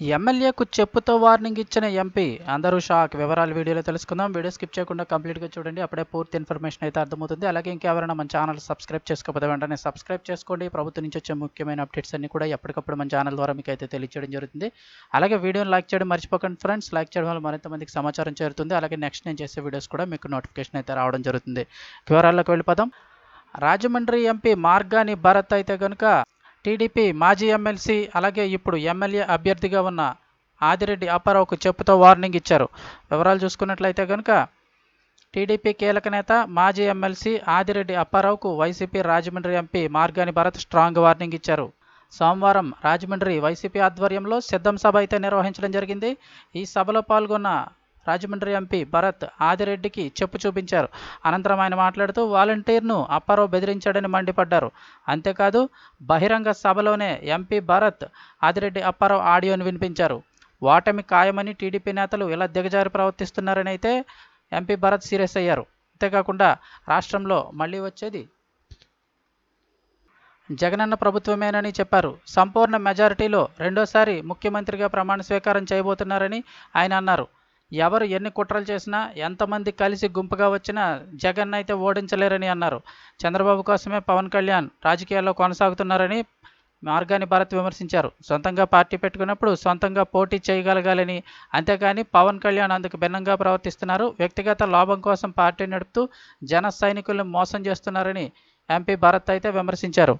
ఎమ్మెల్యేకు చెప్పుతో వార్నింగ్ ఇచ్చిన ఎంపీ అందరూ షాక్. వివరాలు వీడియోలో తెలుసుకుందాం. వీడియో స్కిప్ చేయకుండా కంప్లీట్గా చూడండి. అప్పుడే పూర్తి ఇన్ఫర్మేషన్ అయితే అర్థమవుతుంది. అలాగే ఇంకెవరైనా మన ఛానల్ సబ్స్క్రైబ్ చేసుకోకపోతే వెంటనే సబ్స్క్రైబ్ చేసుకోండి. ప్రభుత్వం నుంచి వచ్చే ముఖ్యమైన అప్డేట్స్ అన్ని కూడా ఎప్పటికప్పుడు మన ఛానల్ ద్వారా మీకు అయితే తెలియజేయడం జరుగుతుంది. అలాగే వీడియోని లైక్ చేయడం మర్చిపోకండి ఫ్రెండ్స్. లైక్ చేయడం వల్ల మరింత మందికి సమాచారం చేరుతుంది. అలాగే నెక్స్ట్ నేను చేసే వీడియోస్ కూడా మీకు నోటిఫికేషన్ అయితే రావడం జరుగుతుంది. వివరాల్లోకి వెళ్ళిపోదాం. రాజమండ్రి ఎంపీ మార్గాని భరత్ అయితే కనుక టీడీపీ మాజీ ఎమ్మెల్సీ అలాగే ఇప్పుడు ఎమ్మెల్యే అభ్యర్థిగా ఉన్న ఆదిరెడ్డి అప్పారావుకు చెప్పుతో వార్నింగ్ ఇచ్చారు. వివరాలు చూసుకున్నట్లయితే కనుక టీడీపీ కీలక నేత మాజీ MLC Adireddy అప్పారావుకు YCP Rajahmundry MP Margani Bharat strong warning ఇచ్చారు. సోమవారం రాజమండ్రి వైసీపీ ఆధ్వర్యంలో సిద్ధం సభ అయితే నిర్వహించడం జరిగింది. ఈ సభలో పాల్గొన్న రాజమండ్రి ఎంపీ భరత్ ఆదిరెడ్డికి చెప్పు చూపించారు. అనంతరం ఆయన మాట్లాడుతూ వాలంటీర్ను అప్పారావు బెదిరించాడని మండిపడ్డారు. అంతేకాదు బహిరంగ సభలోనే ఎంపీ భరత్ ఆదిరెడ్డి అప్పారావు ఆడియోను వినిపించారు. ఓటమి ఖాయమని టీడీపీ నేతలు ఇలా దిగజారి ప్రవర్తిస్తున్నారని అయితే ఎంపీ భరత్ సీరియస్ అయ్యారు. అంతేకాకుండా రాష్ట్రంలో మళ్ళీ వచ్చేది జగనన్న ప్రభుత్వమేనని చెప్పారు. సంపూర్ణ మెజారిటీలో రెండోసారి ముఖ్యమంత్రిగా ప్రమాణ స్వీకారం చేయబోతున్నారని ఆయన అన్నారు. ఎవరు ఎన్ని కుట్రలు చేసినా ఎంతమంది కలిసి గుంపుగా వచ్చినా జగన్ అయితే ఓడించలేరని అన్నారు. చంద్రబాబు కోసమే పవన్ కళ్యాణ్ రాజకీయాల్లో కొనసాగుతున్నారని మార్గాని భారత్ విమర్శించారు. సొంతంగా పార్టీ పెట్టుకున్నప్పుడు సొంతంగా పోటీ చేయగలగాలని అంతేకాని పవన్ కళ్యాణ్ అందుకు భిన్నంగా ప్రవర్తిస్తున్నారు. వ్యక్తిగత లాభం కోసం పార్టీ నడుపుతూ జన సైనికులను మోసం చేస్తున్నారని ఎంపీ భరత్ అయితే విమర్శించారు.